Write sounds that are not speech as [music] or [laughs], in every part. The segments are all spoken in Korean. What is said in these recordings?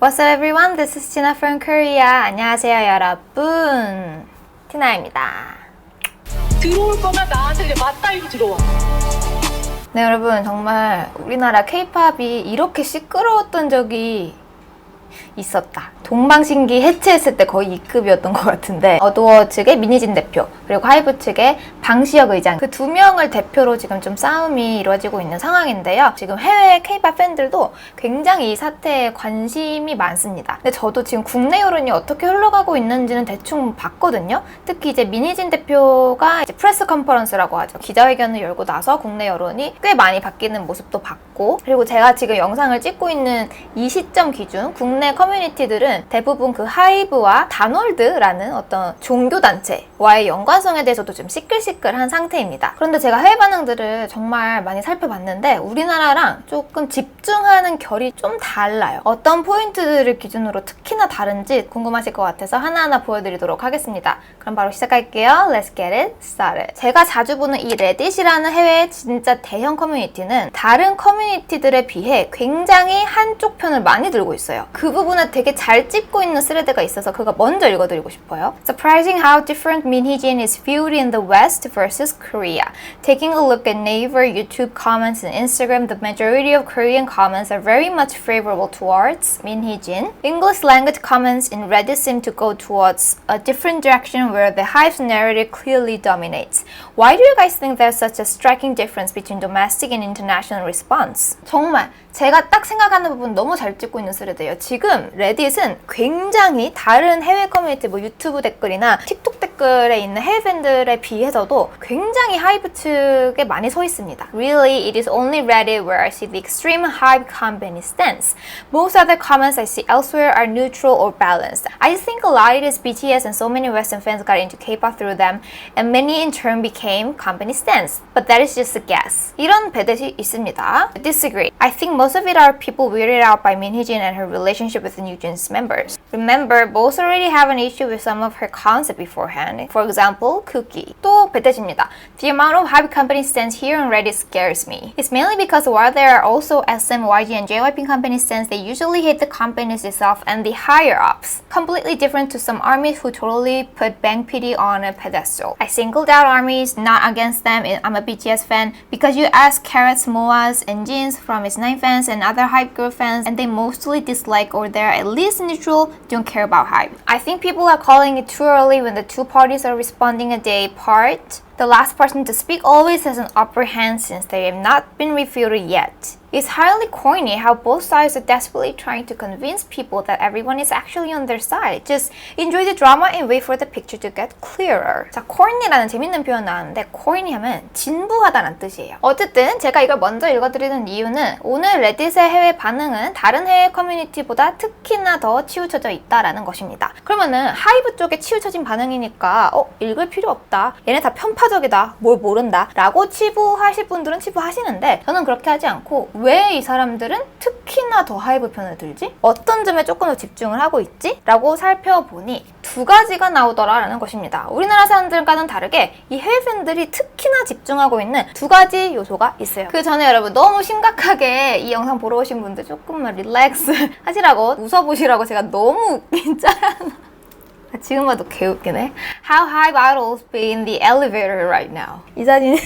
What's up everyone? This is Tina from Korea. 안녕하세요 여러분. 티나입니다. 들어올 거면 나한테 이제 맞다이로 들어와. 네 여러분 정말 우리나라 케이팝이 이렇게 시끄러웠던 적이 있었다. 동방신기 해체했을 때 거의 2급이었던 것 같은데 어두워 측의 민희진 대표 그리고 하이브 측의 방시혁 의장 그 두 명을 대표로 지금 좀 싸움이 이루어지고 있는 상황인데요. 지금 해외 케이팝 팬들도 굉장히 이 사태에 관심이 많습니다. 근데 저도 지금 국내 여론이 어떻게 흘러가고 있는지는 대충 봤거든요. 특히 이제 민희진 대표가 이제 프레스 컨퍼런스라고 하죠. 기자회견을 열고 나서 국내 여론이 꽤 많이 바뀌는 모습도 봤고 그리고 제가 지금 영상을 찍고 있는 이 시점 기준 국내 커뮤니티들은 대부분 그 하이브와 다놀드라는 어떤 종교단체 와의 연관성에 대해서도 좀 시끌시끌한 상태입니다. 그런데 제가 해외 반응들을 정말 많이 살펴봤는데 우리나라랑 조금 집중하는 결이 좀 달라요. 어떤 포인트들을 기준으로 특히나 다른지 궁금하실 것 같아서 하나하나 보여드리도록 하겠습니다. 그럼 바로 시작할게요. Let's get it started. 제가 자주 보는 이 레딧이라는 해외 진짜 대형 커뮤니티는 다른 커뮤니티들에 비해 굉장히 한쪽 편을 많이 들고 있어요. 그 부분을 되게 잘 찝고 있는 스레드가 있어서 그거 먼저 읽어드리고 싶어요. Surprising how different Minhijin is viewed in the West versus Korea. Taking a look at Naver, YouTube comments, and Instagram, the majority of Korean comments are very much favorable towards Minhijin. English language comments in Reddit seem to go towards a different direction where the Hive's narrative clearly dominates. Why do you guys think there's such a striking difference between domestic and international response? 정말 제가 딱 생각하는 부분 너무 잘 찍고 있는 스레드예요. 지금 레딧은 굉장히 다른 해외 커뮤니티, 뭐 유튜브 댓글이나 틱톡 댓글에 있는 해외 팬들에 비해서도 굉장히 하이브 측에 많이 서 있습니다. Really, it is only Reddit where I see the extreme hype company stance. Most other comments I see elsewhere are neutral or balanced. I think a lot it is BTS and so many Western fans got into K-pop through them, and many in turn became company stance. But that is just a guess. 이런 배댓이 있습니다. Disagree. I think most of it are people weirded out by Min Hee-jin and her relationship with New Jeans members. Remember, both already have an issue with some of her concept beforehand. For example, Cookie. 또 배댓입니다. The amount of hype company stands here on Reddit scares me. It's mainly because while there are also SM, YG, and JYP company stands, they usually hate the companies itself and the higher ups. Completely different to some armies who totally put Bang PD on a pedestal. I singled out armies, not against them. I'm a BTS fan because you ask Carrots, Moas, and Jins from its nine fans and other hype girl fans, and they mostly dislike or they're at least neutral, don't care about hype. I think people are calling it too early when the two parties are responding a day apart. The last person to speak always has an upper hand since they have not been refuted yet. It's highly corny how both sides are desperately trying to convince people that everyone is actually on their side. Just enjoy the drama and wait for the picture to get clearer. 자, corny라는 재밌는 표현 나왔는데 corny 하면 진부하다는 뜻이에요. 어쨌든 제가 이걸 먼저 읽어드리는 이유는 오늘 레딧의 해외 반응은 다른 해외 커뮤니티보다 특히나 더 치우쳐져 있다라는 것입니다. 그러면은 하이브 쪽에 치우쳐진 반응이니까 어 읽을 필요 없다. 얘네 다 편파 적이다. 뭘 모른다. 라고 치부하실 분들은 치부하시는데 저는 그렇게 하지 않고 왜 이 사람들은 특히나 더 하이브 편을 들지? 어떤 점에 조금 더 집중을 하고 있지? 라고 살펴보니 두 가지가 나오더라라는 것입니다. 우리나라 사람들과는 다르게 이 해외 팬들이 특히나 집중하고 있는 두 가지 요소가 있어요. 그 전에 여러분 너무 심각하게 이 영상 보러 오신 분들 조금만 릴렉스 [laughs] 하시라고 웃어보시라고 제가 너무 웃긴 짤 하나 아, 지금 봐도 개웃기네. How high idols be in the elevator right now? 이 사진.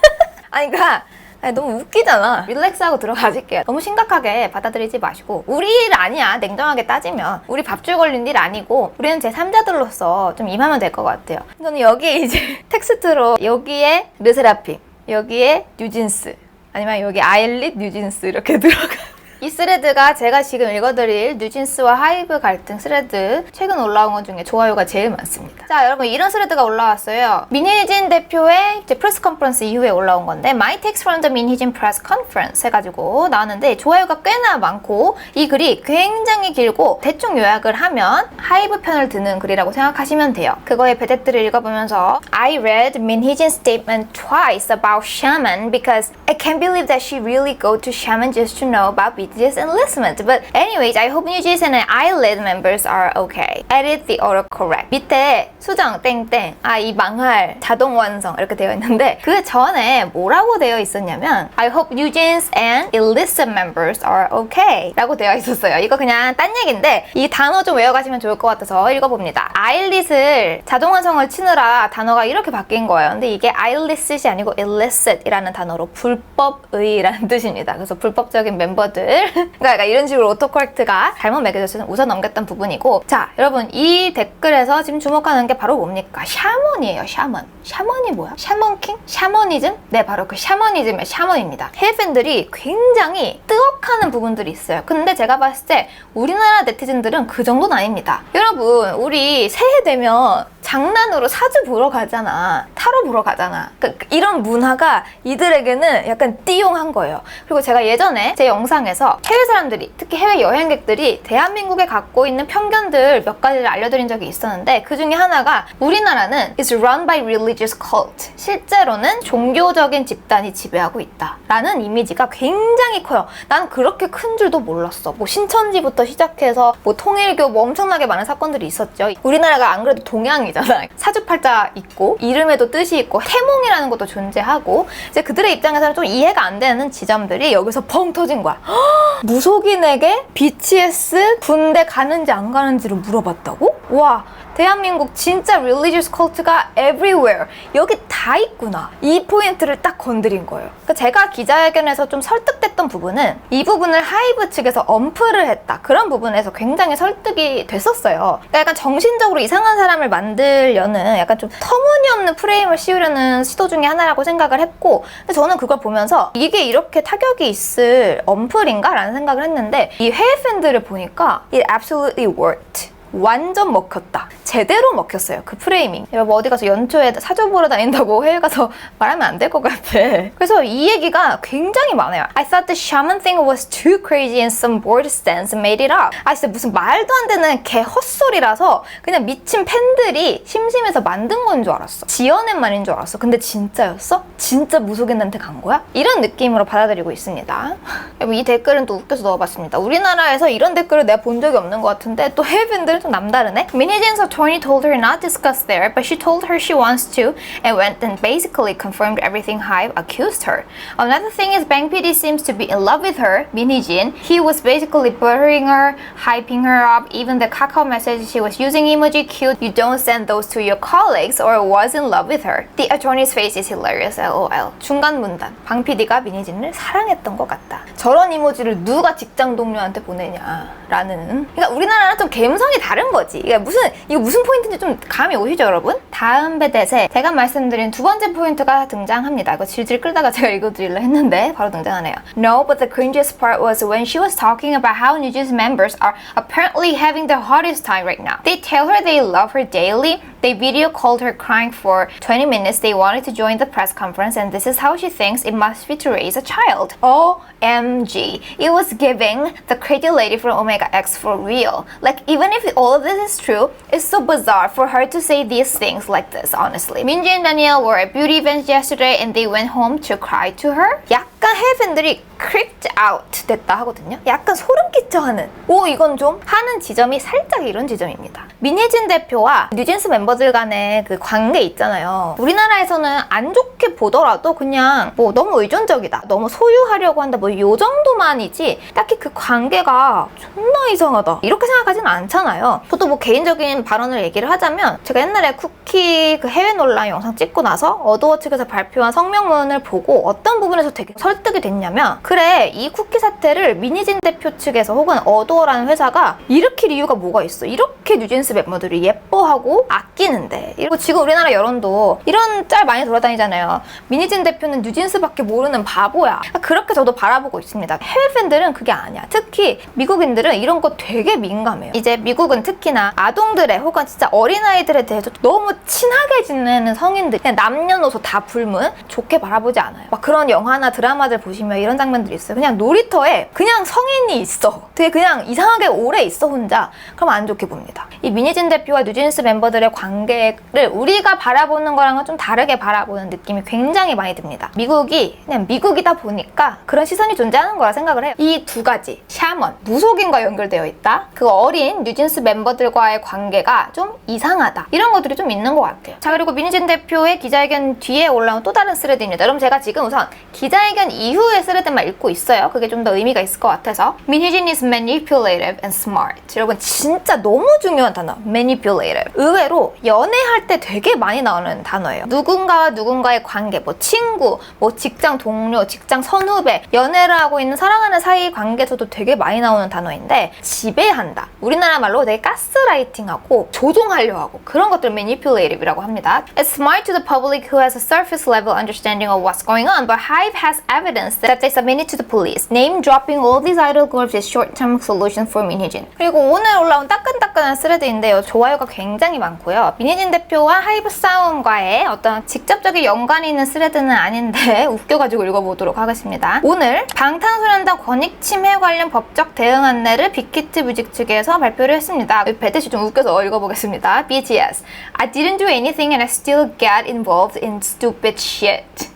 [laughs] 아니, 그니까. 아니, 너무 웃기잖아. 릴렉스하고 들어가실게요. 너무 심각하게 받아들이지 마시고. 우리 일 아니야. 냉정하게 따지면. 우리 밥줄 걸린 일 아니고. 우리는 제 3자들로서 좀 임하면 될 것 같아요. 저는 여기에 이제 [laughs] 텍스트로 여기에 르세라핌, 여기에 뉴진스, 아니면 여기 아일릿 뉴진스 이렇게 [laughs] 들어가. 이 스레드가 제가 지금 읽어드릴 뉴진스와 하이브 갈등 스레드 최근 올라온 것 중에 좋아요가 제일 많습니다. 자 여러분 이런 스레드가 올라왔어요. 민희진 대표의 이제 프레스 컨퍼런스 이후에 올라온 건데 My takes from the 민희진 press conference 해가지고 나왔는데 좋아요가 꽤나 많고 이 글이 굉장히 길고 대충 요약을 하면 하이브 편을 드는 글이라고 생각하시면 돼요. 그거의 배댓들을 읽어보면서 I read Min Hee-jin's statement twice about shaman because I can't believe that she really go to Shaman just to know about BTS enlistment. But anyways, I hope New Jeans and eyelid members are okay. Edit the autocorrect. 밑에 수정 땡땡 아 이 망할 자동 완성 이렇게 되어 있는데 그 전에 뭐라고 되어 있었냐면 I hope New Jeans and illicit members are okay 라고 되어 있었어요. 이거 그냥 딴 얘기인데 이 단어 좀 외워가시면 좋을 것 같아서 읽어봅니다. 아일릿을 자동 완성을 치느라 단어가 이렇게 바뀐 거예요. 근데 이게 아일릿이 아니고 illicit이라는 단어로 불법 의라는 [laughs] 뜻입니다. 그래서 불법적인 멤버들 [laughs] 그러니까 약간 이런 식으로 오토코렉트가 잘못 매겨져서 우선 넘겼던 부분이고 자 여러분 이 댓글에서 지금 주목하는 게 바로 뭡니까? 샤먼이에요. 샤먼. 샤먼이 뭐야? 샤먼킹? 샤머니즘? 네 바로 그 샤머니즘의 샤먼입니다. 해외 팬들이 굉장히 뜨억하는 부분들이 있어요. 근데 제가 봤을 때 우리나라 네티즌들은 그 정도는 아닙니다. 여러분 우리 새해 되면 장난으로 사주 보러 가잖아. 타로 보러 가잖아. 그, 이런 문화가 이들에게는 약간 띠용한 거예요. 그리고 제가 예전에 제 영상에서 해외 사람들이, 특히 해외 여행객들이 대한민국에 갖고 있는 편견들 몇 가지를 알려드린 적이 있었는데 그 중에 하나가 우리나라는 is run by religious cult. 실제로는 종교적인 집단이 지배하고 있다. 라는 이미지가 굉장히 커요. 난 그렇게 큰 줄도 몰랐어. 뭐 신천지부터 시작해서 뭐 통일교 뭐 엄청나게 많은 사건들이 있었죠. 우리나라가 안 그래도 동양이잖아. [laughs] 사주팔자 있고 이름에도 뜻이 있고 태몽이라는 것도 존재하고 이제 그들의 입장에서는 좀 이해가 안 되는 지점들이 여기서 펑 터진 거야. 헉! [gasps] 무속인에게 BTS 군대 가는지 안 가는지를 물어봤다고? 와. 대한민국 진짜 religious cult가 everywhere. 여기 다 있구나. 이 포인트를 딱 건드린 거예요. 그러니까 제가 기자회견에서 좀 설득됐던 부분은 이 부분을 하이브 측에서 엄프를 했다. 그런 부분에서 굉장히 설득이 됐었어요. 그러니까 약간 정신적으로 이상한 사람을 만들려는 약간 좀 터무니없는 프레임을 씌우려는 시도 중에 하나라고 생각을 했고 근데 저는 그걸 보면서 이게 이렇게 타격이 있을 엄플인가 라는 생각을 했는데 이 해외 팬들을 보니까 it absolutely worked 완전 먹혔다. 제대로 먹혔어요. 그 프레이밍. 여러분 어디 가서 연초에 사주 보러 다닌다고 해외 가서 [laughs] 말하면 안 될 것 같아. 그래서 이 얘기가 굉장히 많아요. I thought the shaman thing was too crazy and some bored stance made it up. 아 진짜 무슨 말도 안 되는 개 헛소리라서 그냥 미친 팬들이 심심해서 만든 건 줄 알았어. 지어낸 말인 줄 알았어. 근데 진짜였어? 진짜 무속인한테 간 거야? 이런 느낌으로 받아들이고 있습니다. [laughs] 이 댓글은 또 웃겨서 넣어봤습니다. 우리나라에서 이런 댓글을 내가 본 적이 없는 것 같은데 또 해외 팬들은 좀 남다르네. Minijin's attorney told her not to discuss there, but she told her she wants to, and went and basically confirmed everything Hive accused her. Another thing is Bang PD seems to be in love with her, Minijin. He was basically buttering her, hyping her up. Even the Kakao message she was using emoji cute. You don't send those to your colleagues, or was in love with her. The attorney's face is hilarious. LOL. 중간 문단. 방 PD가 미니진을 사랑했던 것 같다. 저런 이모지를 누가 직장 동료한테 보내냐라는. 그러니까 우리나라랑 좀 감성이 다른 거지. 이게 무슨 이거 무슨 포인트인지 좀 감이 오시죠, 여러분? 다음 배댓에 제가 말씀드린 두 번째 포인트가 등장합니다. 이거 질질 끌다가 제가 읽어드리려 했는데 바로 등장하네요. No, but the cringiest part was when she was talking about how New Jeans members are apparently having the hardest time right now. They tell her they love her daily. They video called her crying for 20 minutes. They wanted to join the press conference, and this is how she thinks it must be to raise a child. OMG. It was giving the crazy lady from Omega X for real. Like, even if all of this is true, it's so bizarre for her to say these things like this, honestly. Minji and Danielle were at beauty events yesterday, and they went home to cry to her. 약간 해외 팬들이 creeped out 됐다 하거든요. 약간 소름 끼쳐 하는. 오, 이건 좀 하는 지점이 살짝 이런 지점입니다. 민혜진 대표와 뉴진스 멤버들 간의 그 관계 있잖아요. 우리나라에서는 안 좋게 보더라도 그냥 뭐 너무 의존적이다. 너무 소유하려고 한다. 뭐 요 정도만이지 딱히 그 관계가 존나 이상하다. 이렇게 생각하지는 않잖아요. 저도 뭐 개인적인 발언을 얘기를 하자면 제가 옛날에 쿠키 그 해외 논란 영상 찍고 나서 어도어 측에서 발표한 성명문을 보고 어떤 부분에서 되게 설 득이 됐냐면 그래 이 쿠키 사태를 미니진 대표 측에서 혹은 어도어라는 회사가 일으킬 이유가 뭐가 있어? 이렇게 뉴진스 멤버들이 예뻐하고 아끼는데. 그리고 지금 우리나라 여론도 이런 짤 많이 돌아다니잖아요. 미니진 대표는 뉴진스밖에 모르는 바보야. 그렇게 저도 바라보고 있습니다. 해외 팬들은 그게 아니야. 특히 미국인들은 이런 거 되게 민감해요. 이제 미국은 특히나 아동들의 혹은 진짜 어린아이들에 대해서 너무 친하게 지내는 성인들 그냥 남녀노소 다 불문? 좋게 바라보지 않아요. 막 그런 영화나 드라마 들 보시면 이런 장면들이 있어요 그냥 놀이터에 그냥 성인이 있어 되게 그냥 이상하게 오래 있어 혼자 그럼 안 좋게 봅니다 이 미니진 대표와 뉴진스 멤버들의 관계를 우리가 바라보는 거랑은 좀 다르게 바라보는 느낌이 굉장히 많이 듭니다. 미국이 그냥 미국이다 보니까 그런 시선이 존재하는 거라 생각을 해요. 이 두 가지, 샤먼, 무속인과 연결되어 있다. 그 어린 뉴진스 멤버들과의 관계가 좀 이상하다. 이런 것들이 좀 있는 것 같아요. 자, 그리고 미니진 대표의 기자회견 뒤에 올라온 또 다른 스레드입니다. 여러분 제가 지금 우선 기자회견 이후의 스레드만 읽고 있어요. 그게 좀 더 의미가 있을 것 같아서. 미니진 is manipulative and smart. 여러분 진짜 너무 중요한 단어. manipulative. 의외로 연애할 때 되게 많이 나오는 단어예요. 누군가와 누군가의 관계, 뭐 친구, 뭐 직장 동료, 직장 선후배, 연애를 하고 있는 사랑하는 사이 관계에서도 되게 많이 나오는 단어인데 지배한다. 우리나라 말로 되게 가스라이팅하고 조종하려 하고 그런 것들 manipulative이라고 합니다. It's smart to the public who has a surface level understanding of what's going on, but Hive has evidence that they submitted to the police. Name dropping all these idol groups is short-term solution for 민희진. 그리고 오늘 올라온 따끈따끈한 스레드인데요. 좋아요가 굉장히 많고요. 민희진 대표와 하이브 싸움과의 어떤 직접적인 연관이 있는 스레드는 아닌데 웃겨가지고 읽어보도록 하겠습니다. 오늘 방탄소년단 권익 침해 관련 법적 대응 안내를 빅히트 뮤직 측에서 발표를 했습니다. 배듯이 좀 웃겨서 읽어보겠습니다. BTS I didn't do anything and I still get involved in stupid shit.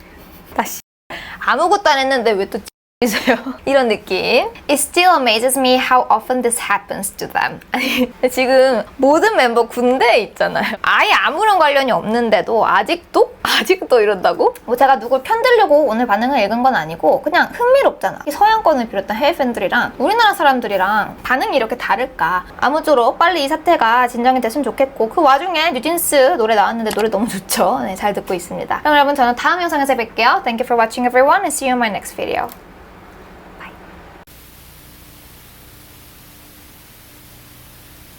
아무것도 안 했는데 왜 또 이세요? [laughs] 이런 느낌. It still amazes me how often this happens to them. [laughs] 지금 모든 멤버 군대에 있잖아요. 아예 아무런 관련이 없는데도 아직도? 아직도 이런다고? 뭐 제가 누굴 편들려고 오늘 반응을 읽은 건 아니고 그냥 흥미롭잖아. 이 서양권을 비롯한 해외 팬들이랑 우리나라 사람들이랑 반응이 이렇게 다를까. 아무쪼록 빨리 이 사태가 진정이 됐으면 좋겠고 그 와중에 뉴진스 노래 나왔는데 노래 너무 좋죠. 네, 잘 듣고 있습니다. 그럼 여러분 저는 다음 영상에서 뵐게요. Thank you for watching everyone and see you in my next video.